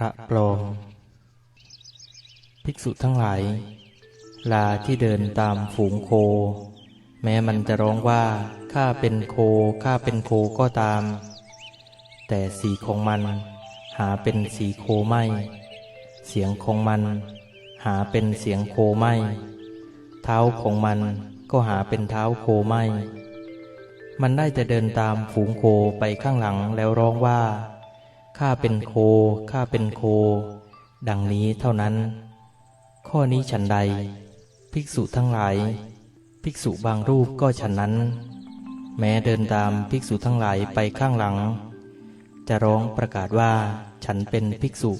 พระปลอมภิกษุทั้งหลาย ลาที่เดินตามฝูงโค แม้มันจะร้องว่าข้าเป็นโคข้าเป็นโคก็ตาม แต่สีของมันหาเป็นสีโคไม่ เสียงของมัน หาเป็นเสียงโคไม่ เท้าของมันก็หาเป็นเท้าโคไม่ มันได้แต่เดินตามฝูงโคไปข้างหลังแล้วร้องว่า ข้าเป็นโค ข้าเป็นโค ดังนี้เท่านั้น ข้อนี้ฉันใด ภิกษุทั้งหลาย ภิกษุบางรูปก็ฉันนั้น แม้เดินตามภิกษุทั้งหลายไปข้างหลัง จะร้องประกาศว่า ฉันเป็นภิกษุ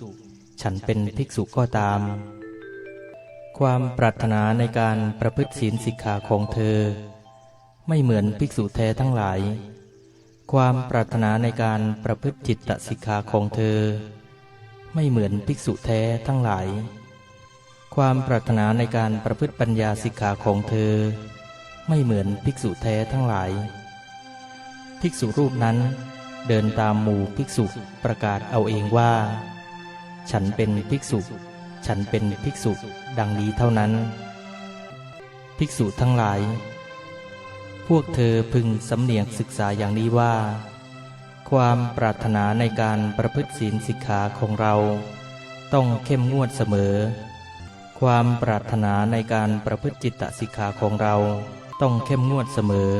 ฉันเป็นภิกษุก็ตาม ความปรารถนาในการประพฤติศีลสิกขาของเธอ ไม่เหมือนภิกษุแท้ทั้งหลาย ความปรารถนาในการประพฤติจิตตสิกขาของเธอ ไม่เหมือนภิกษุแท้ทั้งหลาย ความปรารถนาในการประพฤติปัญญาสิกขาของเธอ ไม่เหมือนภิกษุแท้ทั้งหลาย ภิกษุรูปนั้นเดินตามหมู่ภิกษุประกาศเอาเองว่า ฉันเป็นภิกษุ ฉันเป็นภิกษุดังนี้เท่านั้น ภิกษุทั้งหลาย พวกเธอพึงสำเนียกศึกษาอย่างนี้ว่า ความปรารถนาในการประพฤติศีลสิกขาของเรา ต้องเข้มงวดเสมอ ความปรารถนาในการประพฤติจิตตสิกขาของเราต้องเข้มงวดเสมอ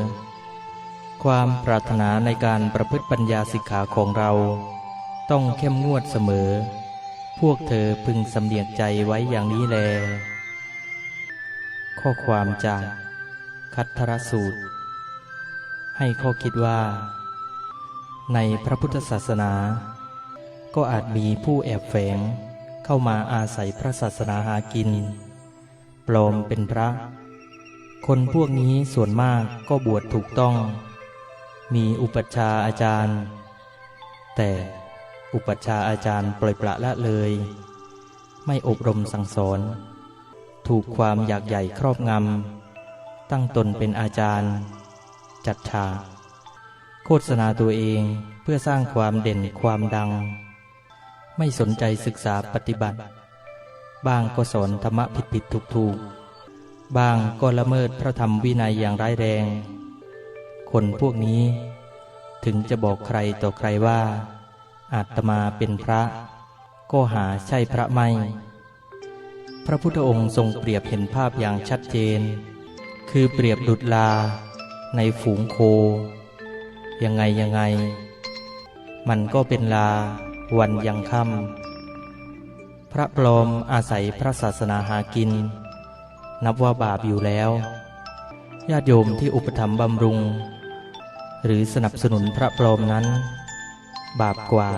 ความปรารถนาในการประพฤติปัญญาสิกขาของเรา ต้องเข้มงวดเสมอ พวกเธอพึงสำเนียกใจไว้อย่างนี้แล ข้อความจากคัทธรสูตร ให้ข้อคิดว่า ในพระพุทธศาสนา ก็อาจมีผู้แอบแฝงเข้ามาอาศัยพระศาสนาหากิน ปลอมเป็นพระ คนพวกนี้ส่วนมากก็บวชถูกต้อง มีอุปัชฌาย์อาจารย์ แต่อุปัชฌาย์อาจารย์ปล่อยปละละเลย ไม่อบรมสั่งสอน ถูกความอยากใหญ่ครอบงำตั้งตนเป็นอาจารย์ จัดฉากโฆษณาตัวเองเพื่อสร้างความเด่นความดัง ไม่สนใจศึกษาปฏิบัติ บางก็สอนธรรมะผิดผิดถูกถูกบางก็ละเมิดพระธรรมวินัยอย่างร้ายแรง คนพวกนี้ ถึงจะบอกใครต่อใครว่า อาตมาเป็นพระ ก็หาใช่พระไม่ พระพุทธองค์ทรงเปรียบเห็นภาพอย่างชัดเจน คือเปรียบดุจลา ในฝูงโค ยังไงยังไง มันก็เป็นลาวันยังค่ำพระปลอมอาศัยพระศาสนาหากิน นับว่าบาปอยู่แล้ว ญาติโยมที่อุปถัมภ์บำรุง หรือสนับสนุนพระปลอมนั้น บาปกว่า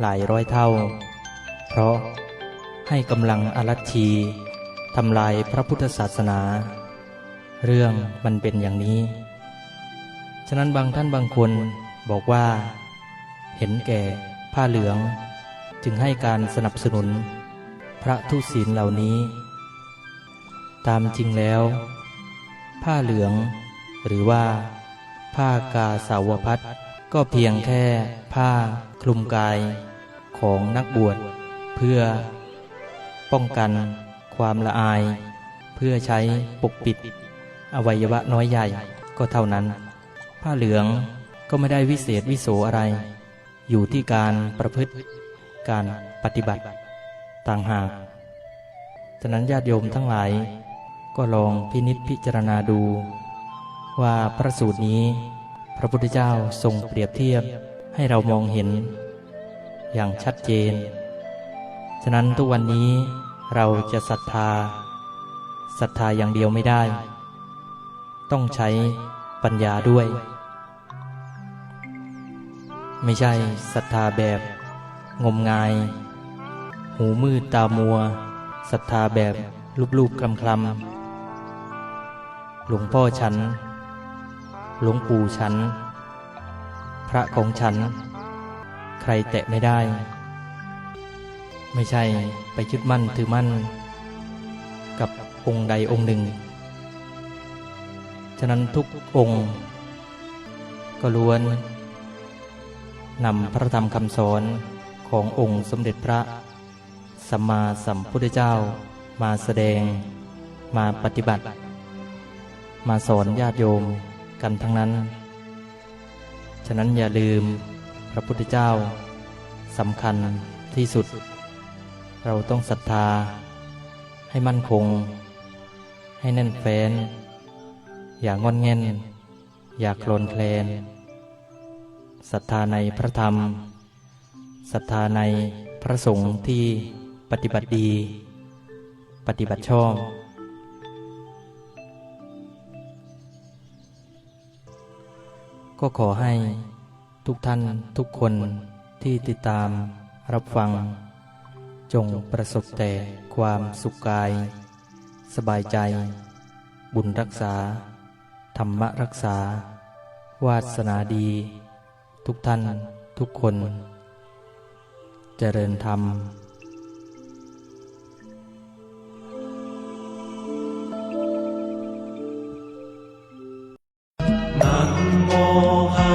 หลายร้อยเท่า เพราะให้กำลังอารัชีทำลายพระพุทธศาสนา เรื่องมันเป็นอย่างนี้ ฉะนั้นบางท่านบางคนบอกว่า เห็นแก่ผ้าเหลือง จึงให้การสนับสนุน พระทุศีลเหล่านี้ ตามจริงแล้ว ผ้าเหลือง หรือว่า ผ้ากาสาวพัดก็เพียงแค่ผ้าคลุมกายของนักบวชเพื่อป้องกันความละอาย เพื่อใช้ปกปิด อวัยวะน้อยใหญ่ก็เท่านั้น ผ้าเหลืองก็ไม่ได้วิเศษวิโสอะไร อยู่ที่การประพฤติการปฏิบัติ ต่างหากฉะนั้นญาติโยมทั้งหลาย ก็ลองพินิษพิจารณาดู ว่าพระสูตรนี้ พระพุทธเจ้าทรงเปรียบเทียบให้เรามองเห็น อย่างชัดเจน ฉะนั้นทุกวันนี้เราจะศรัทธาศรัทธาอย่างเดียวไม่ได้ ต้องใช้ปัญญาด้วย ไม่ใช่ศรัทธาแบบ งมงาย หูมืดตามัวศรัทธาแบบลูบๆคลำคลำหลวงพ่อฉัน หลวงปู่ฉัน พระของฉัน ใครแตะไม่ได้ ไม่ใช่ไปยึดมั่นถือมั่น กับองค์ใดองค์หนึ่ง ฉะนั้นทุกองค์ ก็ล้วน นำพระธรรมคำสอนขององค์สมเด็จพระสัมมาสัมพุทธเจ้ามาแสดง มาปฏิบัติ มาสอนญาติโยมกันทั้งนั้น ฉะนั้นอย่าลืมพระพุทธเจ้าสำคัญที่สุด เราต้องศรัทธา ให้มั่นคง ให้แน่นแฟ้น อย่างงอนเง่นอย่าโคลนแคลน ศรัทธาในพระธรรมศรัทธาในพระสงฆ์ที่ปฏิบัติดี ปฏิบัติชอบก็ขอให้ทุกท่านทุกคนที่ติดตามรับฟัง จงประสบแต่ความสุขกาย สบายใจ บุญรักษา ธรรมรักษา วาสนาดี ทุกท่านทุกคน เจริญธรรม南无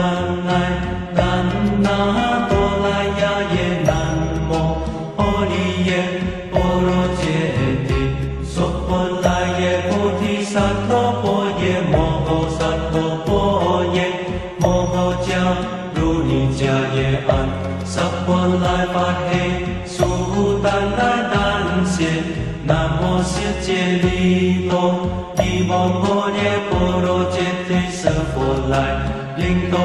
萨婆来发嘿苏丹来丹谢南无世界利多利摩婆耶波罗揭谛瑟佛来灵多